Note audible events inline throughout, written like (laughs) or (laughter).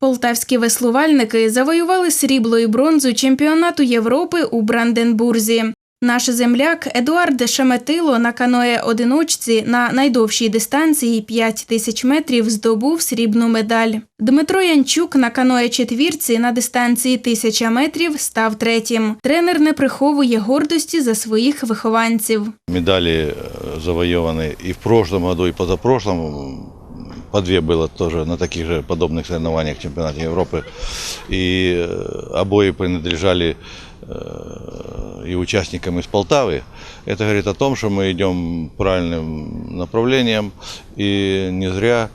Полтавські веслувальники завоювали срібло і бронзу чемпіонату Європи у Бранденбурзі. Наш земляк Едуард Шеметило на каное одиночці на найдовшій дистанції 5 тисяч метрів здобув срібну медаль. Дмитро Янчук на каное четвірці на дистанції 1000 метрів став третім. Тренер не приховує гордості за своїх вихованців. Медали э, завоеваны и в прошлом году, и позапрошлом. По две было тоже на таких же подобных соревнованиях в чемпионате Европы. И э, обои принадлежали э, и участникам из Полтавы. Это говорит о том, что мы идем правильным направлением. И не зря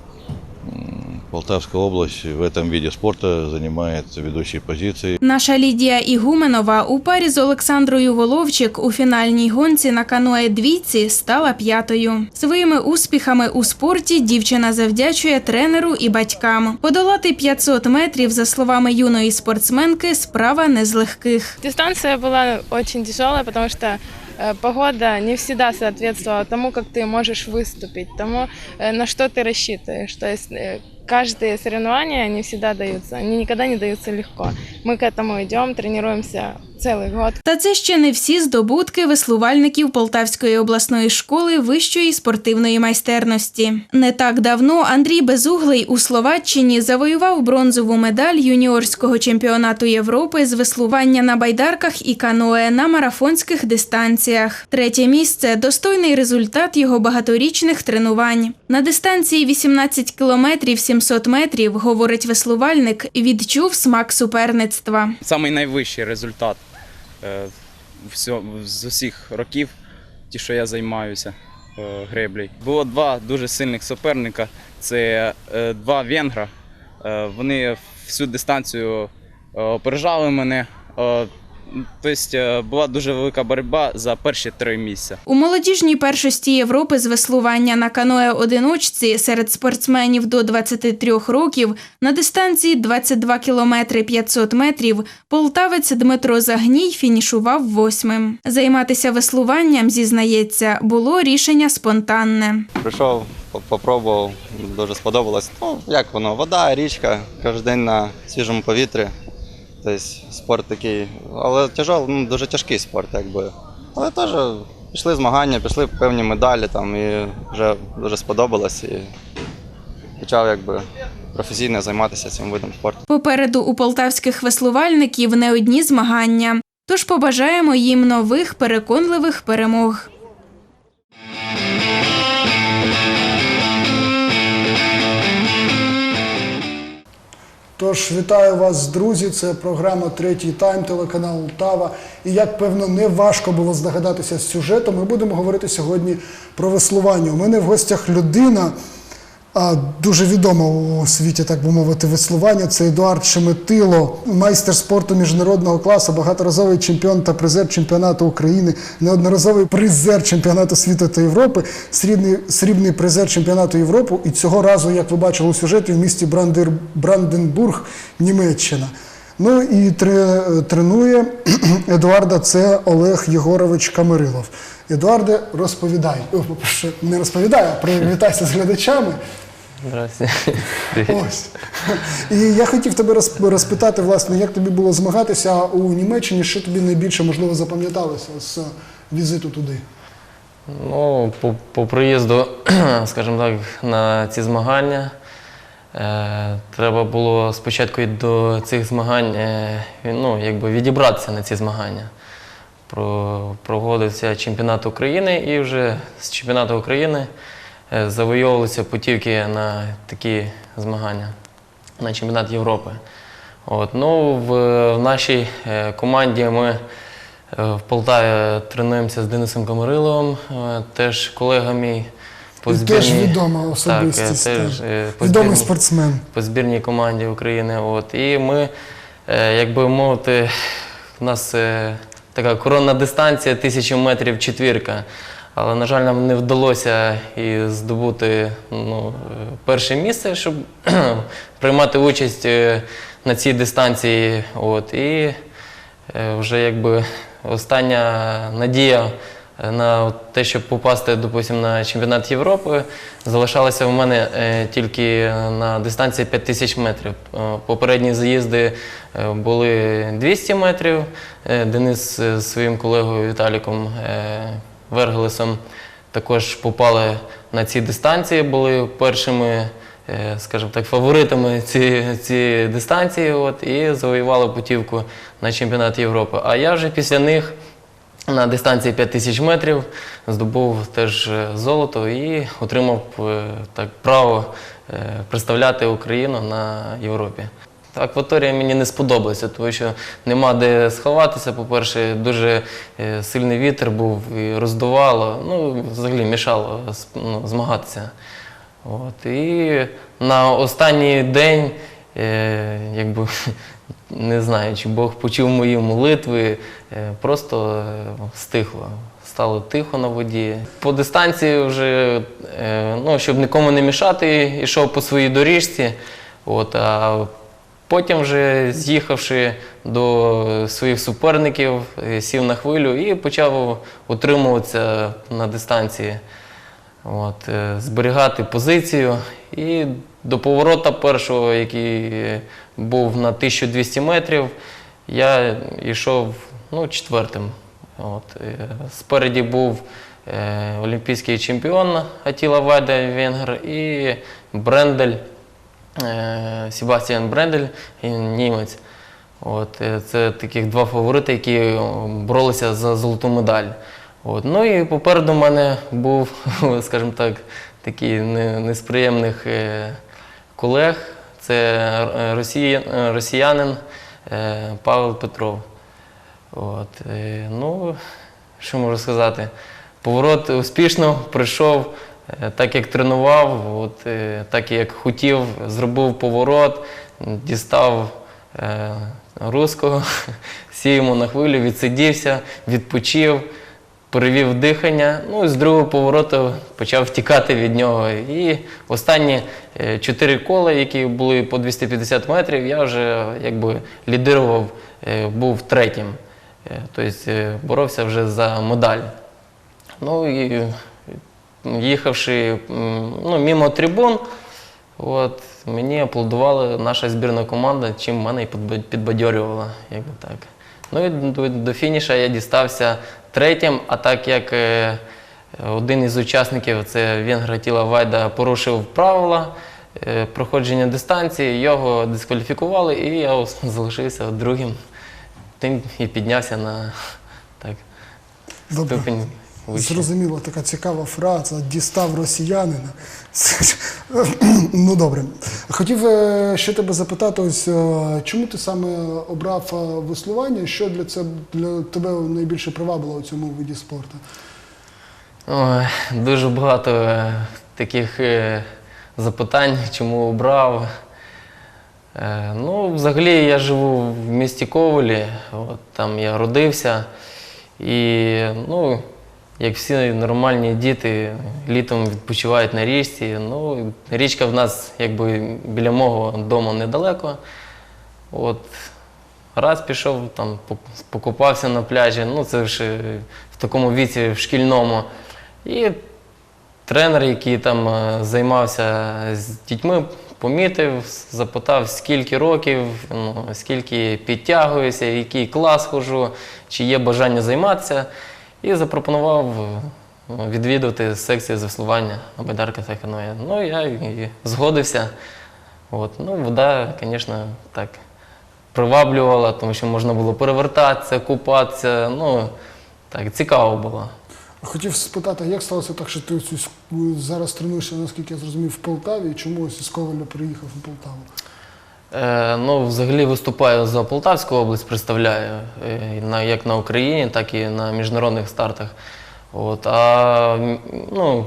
м, Полтавская область в этом виде спорта занимает ведущие позиции. Наша Лідія Ігуменова у парі з Олександрою Головчик у фінальній гонці на каное двійці стала п'ятою. Своїми успіхами у спорті дівчина завдячує тренеру і батькам. Подолати 500 метрів, за словами юної спортсменки, справа не з легких. Дистанция была очень тяжелая, потому что э, погода не всегда соответствовала тому, как ты можешь выступить, тому, э, на что ты рассчитываешь. То есть э, каждые соревнования не всегда даются, они никогда не даются легко. Мы к этому идем, тренируемся целый год. та це ще не всі здобутки веслувальників Полтавської обласної школи вищої спортивної майстерності. Не так давно Андрій Безуглий у Словаччині завоював бронзову медаль юніорського чемпіонату Європи з веслування на байдарках і каное на марафонських дистанціях. Третє місце достойний результат його багаторічних тренувань. На дистанції 18 кілометрів 700 метрів, говорить веслувальник, відчув смак суперництва. самий найвищий результат з усіх років, ті, що я займаюся греблі. греблею. Було два дуже сильних суперника. Це е, два венгра. Е, Вони всю дистанцію е, опережали мене. Тобто е, була дуже велика боротьба за перші три місця. У молодіжній першості Європи з веслування на каное одиночці серед спортсменів до 23 років на дистанції 22 кілометри 500 метрів полтавець Дмитро Загній фінішував восьмим. Займатися веслуванням, зізнається, було рішення спонтанне. Прийшов, попробував, дуже сподобалось. Ну, як воно, вода, річка, кожен день на свіжому повітрі. Тобто спорт такий, але тяжел, ну, дуже тяжкий спорт, якби. Але теж пішли змагання, пішли певні медалі там, і вже дуже сподобалось. І почав якби професійно займатися цим видом спорту. Попереду у полтавських веслувальників не одні змагання. Тож побажаємо їм нових переконливих перемог. Тож вітаю вас, друзі. Це програма Третій тайм телеканал Тава. І як певно не важко було здогадатися з сюжетом, ми будемо говорити сьогодні про веслування. У мене в гостях людина, дуже відома у світі, так би мовити, веслування. Це Едуард Шеметило, майстер спорту міжнародного класу, багаторазовий чемпіон та призер чемпіонату України, неодноразовий призер чемпіонату світу та Європи, срібний, срібний призер чемпіонату Європи. І цього разу, як ви бачили у сюжеті, в місті Брандер, Бранденбург, Німеччина. Ну і тре- тренує (clears throat) Едуарда це Олег Єгорович Камерилов. Едуарде, розповідай. Не розповідай, а привітайся з глядачами. Здравствуйте. Ось. І я хотів тебе розпитати, власне, як тобі було змагатися у Німеччині, що тобі найбільше можливо запам'яталося з візиту туди? Ну, по, по приїзду, (clears throat) скажімо так, на ці змагання. Е, треба було спочатку до цих змагань е, ну, якби відібратися на ці змагання. Про, проводився чемпіонат України і вже з чемпіонату України е, завойовувалися путівки на такі змагання, на чемпіонат Європи. От, ну, в, в нашій е, команді ми е, в Полтаві тренуємося з Денисом Комариловим, е, теж колега мій. по Він теж відома особистість. е, теж, так. е, по Відомий спортсмен. по збірній команді України. От. І ми, е, як би мовити, у нас е, така коронна дистанція, тисячу метрів четвірка. Але, на жаль, нам не вдалося і здобути ну, перше місце, щоб (clears throat) приймати участь е, на цій дистанції. От, і е, вже якби остання надія е, на те, щоб попасти, допустим, на чемпіонат Європи, залишалася в мене тільки на дистанції 5000 метрів. Попередні заїзди були 200 метрів. Денис з своїм колегою Віталіком Вергелесом також попали на ці дистанції, були першими, е, скажімо так, фаворитами ці, ці дистанції от, і завоювали путівку на чемпіонат Європи. А я вже після них на дистанції 5000 метрів здобув теж е, золото і отримав е, так, право представляти Україну на Європі. Акваторія мені не сподобалася, тому що нема де сховатися. По-перше, дуже е, сильний вітер був і роздувало, ну, взагалі мішало ну, змагатися. От. І на останній день, е, якби, (laughs) не знаю, чи Бог почув мої молитви, е, просто стихло. Стало тихо на воді. По дистанції вже, ну, щоб нікому не мішати, йшов по своїй доріжці. От, а потім, вже з'їхавши до своїх суперників, е, сів на хвилю і почав утримуватися на дистанції. От, е, зберігати позицію. І до поворота першого, який е, був на 1200 метрів, я йшов ну, четвертим. От, спереді був е, олімпійський чемпіон Атіла Вайда Венгер і Брендель, Себастьян Брендель, і німець. От, е, це таких два фаворити, які е, боролися за золоту медаль. От. Ну і попереду в мене був, (laughs) скажімо так, такий не, не з приємних е, колег. Це е, росія, е, росіянин е, Павел Петров. От, е, ну, що можу сказати? Поворот успішно пройшов, е, так як тренував, от, е, так як хотів, зробив поворот, дістав е, руського, (laughs) сів йому на хвилю, відсидівся, відпочив, перевів дихання. Ну і з другого повороту почав втікати від нього. І останні е, чотири кола, які були по 250 метрів, я вже якби лідирував, е, був третім. Е, Тобто е, боровся вже за медаль. Ну і е, їхавши м, ну, мимо трибун, от, мені аплодувала наша збірна команда, чим мене і підбадьорювала. Якби так. Ну і до, до фініша я дістався третім, а так як е, один із учасників, це Венгра Тіла Вайда, порушив правила е, проходження дистанції, його дискваліфікували, і я (laughs) залишився другим. Тим і піднявся на так, Добре. Вище. Зрозуміло, така цікава фраза дістав росіянина. ну добре. Хотів е, ще тебе запитати, ось е, чому ти саме обрав е, веслування? Що для це для тебе найбільше привабило у цьому виді спорту? Ой, дуже багато таких запитань, чому обрав. Ну, взагалі я живу в місті Ковелі, от, там я родився. І, ну, як всі нормальні діти, літом відпочивають на річці. Ну, річка в нас якби біля мого дому недалеко. От, раз пішов, там покупався на пляжі. Ну, це вже в такому віці, в шкільному. І тренер, який там е, займався з дітьми, помітив, запитав, скільки років, ну, скільки підтягуюся, який клас ходжу, чи є бажання займатися. І запропонував е, відвідувати секцію веслування на байдарка та каноє. Ну, я і згодився. От. Ну, вода, звісно, так приваблювала, тому що можна було перевертатися, купатися. Ну, так, цікаво було. Хотів спитати, як сталося так, що ти зараз тренуєшся, наскільки я зрозумів, в Полтаві, і чому ось із Коваля приїхав у Полтаву? Е, ну, взагалі виступаю за Полтавську область, представляю е, як на Україні, так і на міжнародних стартах. От, а ну,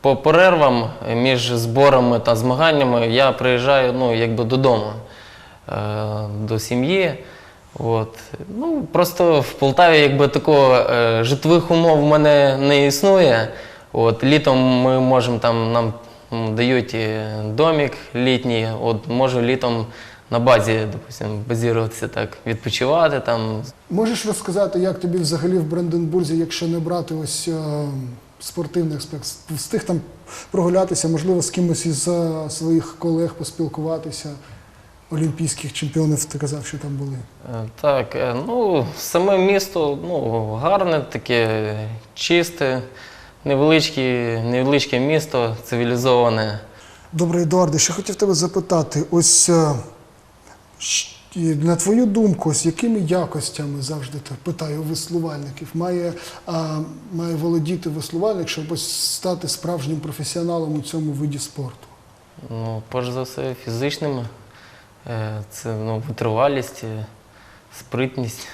по перервам між зборами та змаганнями я приїжджаю ну, якби додому, е, до сім'ї. От. Ну, просто в Полтаві якби такого житлових умов в мене не існує. От, літом ми можемо там, нам дають домик літній, от можу літом на базі, допустим, базіруватися так, відпочивати там. Можеш розказати, як тобі взагалі в Бранденбурзі, якщо не брати ось е, спортивний аспект, встиг там прогулятися, можливо, з кимось із е, своїх колег поспілкуватися, олімпійських чемпіонів, ти казав, що там були. Е, Так, е, ну, саме місто ну, гарне, таке чисте, невеличке, невеличке місто, цивілізоване. Добре, Едуарде, ще хотів тебе запитати, ось е, на твою думку, ось якими якостями завжди так питаю у веслувальників, має, а, має володіти веслувальник, щоб ось стати справжнім професіоналом у цьому виді спорту? Ну, перш за все, фізичними. Е, Це ну, витривалість, е, спритність,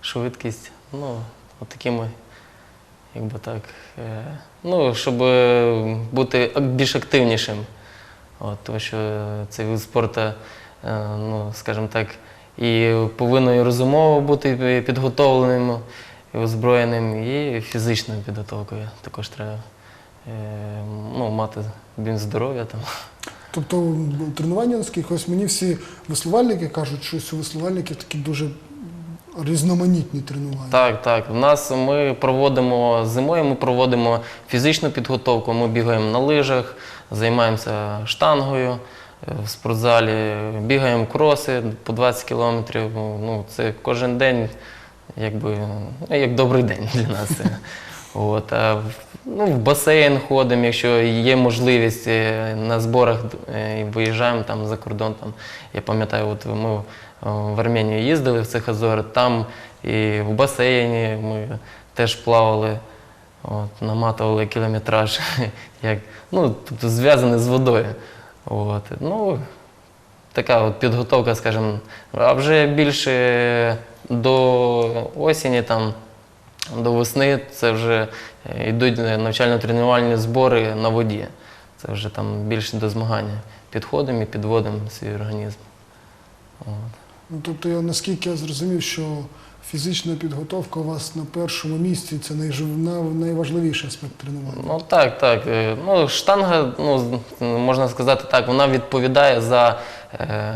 швидкість. Ну, от такими, якби так. е, Ну, щоб е, бути більш активнішим. От, тому що цей вид спорту, е, ну, скажімо так, і повинно і розумово бути підготовленим, і озброєним, і фізичною підготовкою також треба ну, мати він здоров'я там. Тобто тренування, наскільки ось мені всі веслувальники кажуть, що у веслувальників такі дуже різноманітні тренування. Так, так. У нас ми проводимо зимою, ми проводимо фізичну підготовку. Ми бігаємо на лижах, займаємося штангою е, в спортзалі, бігаємо кроси по 20 кілометрів. Ну, це кожен день, якби, ну, як добрий день для нас. (laughs) От, а в- ну, в басейн ходимо, якщо є можливість е, на зборах е, виїжджаємо там за кордон. Там, я пам'ятаю, от ми в Арменію їздили в цих Азори, там і в басейні ми теж плавали, от, наматували кілометраж, (laughs) як, ну, тобто зв'язаний з водою. От, ну, така от підготовка, скажімо, а вже більше до осені, там, до весни це вже е, йдуть навчально-тренувальні збори на воді. Це вже там більше до змагання. Підходимо і підводимо свій організм. Ну, тобто, я, наскільки я зрозумів, що фізична підготовка у вас на першому місці це найважливіший аспект тренування. Ну так, так. Е, Ну, штанга, ну, можна сказати так, вона відповідає за е,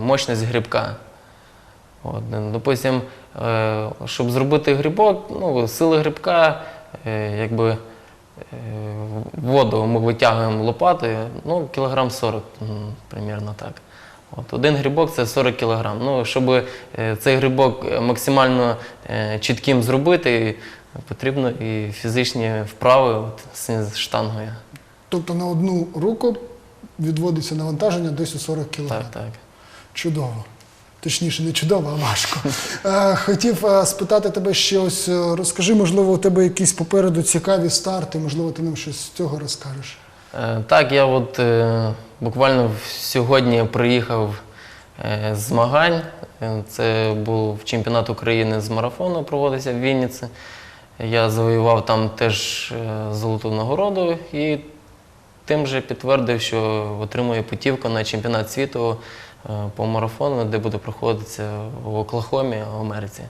мощність грибка. От, е, допустим, е, щоб зробити грибок, ну, сили грибка, е, якби е, воду ми витягуємо лопатою, ну, кілограм 40, м, примерно так. От, один грибок це 40 кілограм. Ну, щоб е, цей грибок максимально е, чітким зробити, потрібно і фізичні вправи от, з штангою. Тобто на одну руку відводиться навантаження десь у 40 кг. Так, так. Чудово. Точніше, не чудово, а важко. Е, Хотів спитати тебе ще ось, е, розкажи, можливо, у тебе якісь попереду цікаві старти, можливо, ти нам щось з цього розкажеш. Так, я от буквально сьогодні приїхав е, змагань. Е, Це був чемпіонат України з марафону, проводився в Вінниці. Я завоював там теж е, золоту нагороду і тим же підтвердив, що отримую путівку на чемпіонат світу по марафону, де буде проходитися в Оклахомі, в Америці.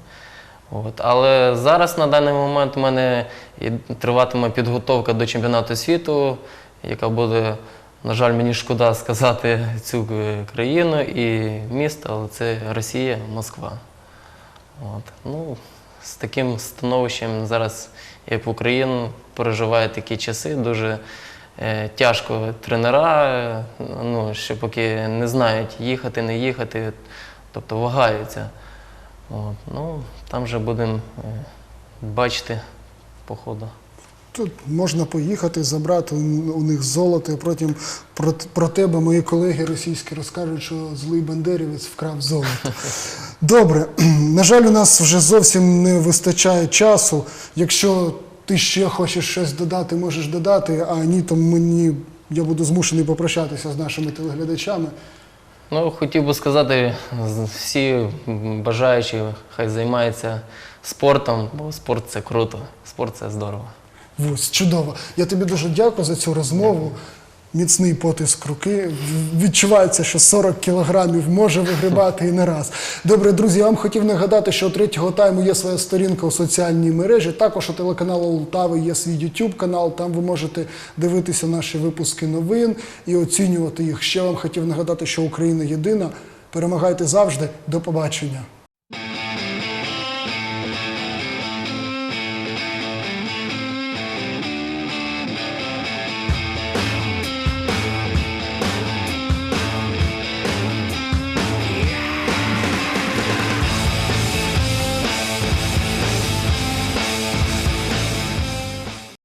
От. Але зараз на даний момент у мене триватиме підготовка до чемпіонату світу, яка буде, на жаль, мені шкода сказати цю е, країну і місто, але це Росія, Москва. От. Ну, з таким становищем зараз, як в Україну, переживає такі часи, дуже е, тяжко тренера, е, ну, що поки не знають їхати, не їхати, тобто вагаються. От. Ну, там вже будемо е, бачити по ходу. Тут можна поїхати, забрати у них золото, і потім про, про тебе мої колеги російські розкажуть, що злий бандерівець вкрав золото. (laughs) Добре, (clears throat) на жаль, у нас вже зовсім не вистачає часу. Якщо ти ще хочеш щось додати, можеш додати, а ні, то мені я буду змушений попрощатися з нашими телеглядачами. Ну, хотів би сказати, всі бажаючі хай займаються спортом, бо спорт це круто, спорт це здорово. Ось, чудово. Я тобі дуже дякую за цю розмову. Міцний потиск руки. Відчувається, що 40 кілограмів може вигрібати і не раз. Добре, друзі, я вам хотів нагадати, що у третього тайму є своя сторінка у соціальній мережі. Також у телеканалу Лтави є свій YouTube канал. Там ви можете дивитися наші випуски новин і оцінювати їх. Ще вам хотів нагадати, що Україна єдина. Перемагайте завжди. До побачення.